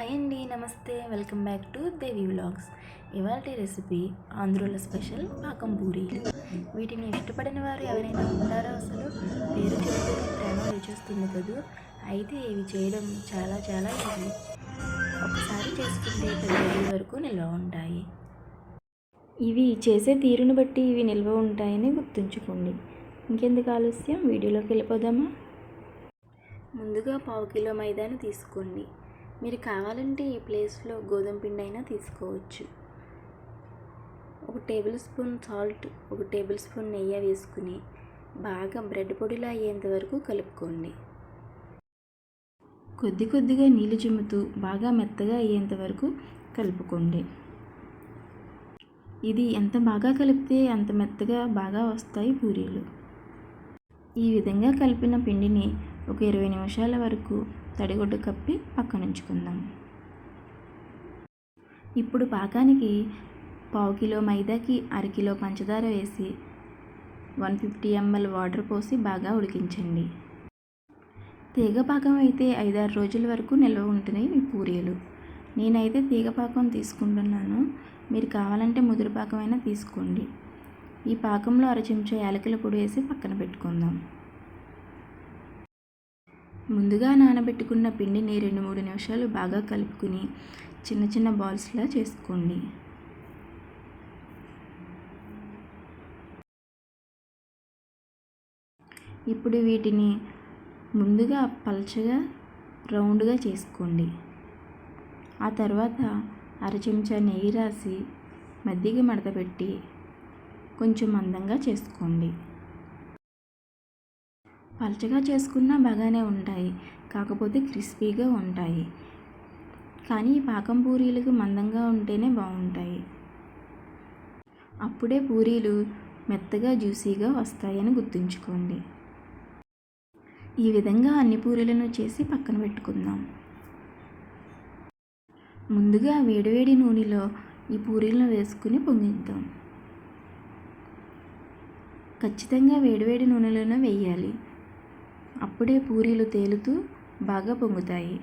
Hi అండి నమస్తే. Welcome back to Devi vlogs. ఇవాళ రెసిపీ ఆంధ్రుల స్పెషల్ పాకం పూరీలు వీటిని ఇష్టపడిన వారు ఎవరైనా ఉంటారో అసలు పేరు చెప్తూనే ప్రేమ రుచిస్తుంది కదూ? అయితే ఇవి చేయడం చాలా చాలా ఈజీ. ఒకసారి చేసుకుంటే పది వరకు నిల్వ ఉంటాయి. ఇవి చేసే తీరును బట్టి ఇవి నిల్వ ఉంటాయని గుర్తుంచుకోండి. ఇంకెందుకు ఆలస్యం? వీడియోలోకి వెళ్ళిపోదామా? ముందుగా పావు కిలో మైదాను తీసుకోండి. మీరు కావాలంటే ఈ ప్లేస్లో గోధుమ పిండి అయినా తీసుకోవచ్చు. ఒక టేబుల్ స్పూన్ సాల్ట్ ఒక టేబుల్ స్పూన్ నెయ్యి వేసుకుని బాగా బ్రెడ్ పొడిలా అయ్యేంత వరకు కలుపుకోండి. కొద్ది కొద్దిగా నీళ్ళు చిమ్ముతూ బాగా మెత్తగా అయ్యేంత వరకు కలుపుకోండి. ఇది ఎంత బాగా కలిపితే అంత మెత్తగా బాగా వస్తాయి పూరీలు. ఈ విధంగా కలిపిన పిండిని ఒక ఇరవై నిమిషాల వరకు తడిగుడ్డు కప్పి పక్కనుంచుకుందాం. ఇప్పుడు పాకానికి పావు కిలో మైదాకి అరకిలో పంచదార వేసి వన్ ఫిఫ్టీ ఎంఎల్ వాటర్ పోసి బాగా ఉడికించండి. తీగ పాకం అయితే ఐదారు రోజుల వరకు నిల్వ ఉంటున్నాయి ఈ పూరీలు నేనైతే తీగ పాకం తీసుకుంటున్నాను. మీరు కావాలంటే ముదురు పాకమైనా తీసుకోండి. ఈ పాకంలో అర చెంచా యాలకుల పొడి వేసి పక్కన పెట్టుకుందాం. ముందుగా నానబెట్టుకున్న పిండిని రెండు మూడు నిమిషాలు బాగా కలుపుకుని చిన్న చిన్న బాల్స్లా చేసుకోండి. ఇప్పుడు వీటిని ముందుగా పలచగా రౌండ్గా చేసుకోండి. ఆ తర్వాత అర చెంచా నెయ్యి రాసి మధ్యకి మడత పెట్టి కొంచెం మందంగా చేసుకోండి. పలచగా చేసుకున్నా బాగానే ఉంటాయి కాకపోతే క్రిస్పీగా ఉంటాయి. కానీ ఈ పాకం పూరీలకు మందంగా ఉంటేనే బాగుంటాయి. అప్పుడే పూరీలు మెత్తగా జ్యూసీగా వస్తాయని గుర్తుంచుకోండి. ఈ విధంగా అన్ని పూరీలను చేసి పక్కన పెట్టుకుందాం. ముందుగా వేడివేడి నూనెలో ఈ పూరీలను వేసుకుని పొంగిద్దాం. ఖచ్చితంగా వేడివేడి నూనెలోనే వేయాలి. అప్పుడే పూరీలు తేలుతూ బాగా పొంగుతాయి.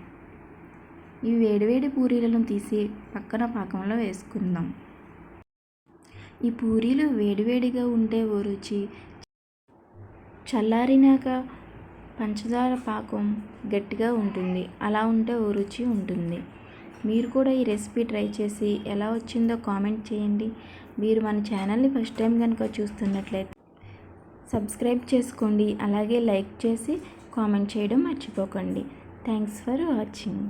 ఈ వేడివేడి పూరీలను తీసి పక్కన పాకంలో వేసుకుందాం. ఈ పూరీలు వేడివేడిగా ఉంటే ఓ రుచి చల్లారినాక పంచదార పాకం గట్టిగా ఉంటుంది. అలా ఉంటే ఓ రుచి ఉంటుంది. మీరు కూడా ఈ రెసిపీ ట్రై చేసి ఎలా వచ్చిందో కామెంట్ చేయండి. మీరు మన ఛానల్ని ఫస్ట్ టైం కనుక చూస్తున్నట్లయితే సబ్స్క్రైబ్ చేసుకోండి. అలాగే లైక్ చేసి కామెంట్ చేయడం మర్చిపోకండి. Thanks for watching.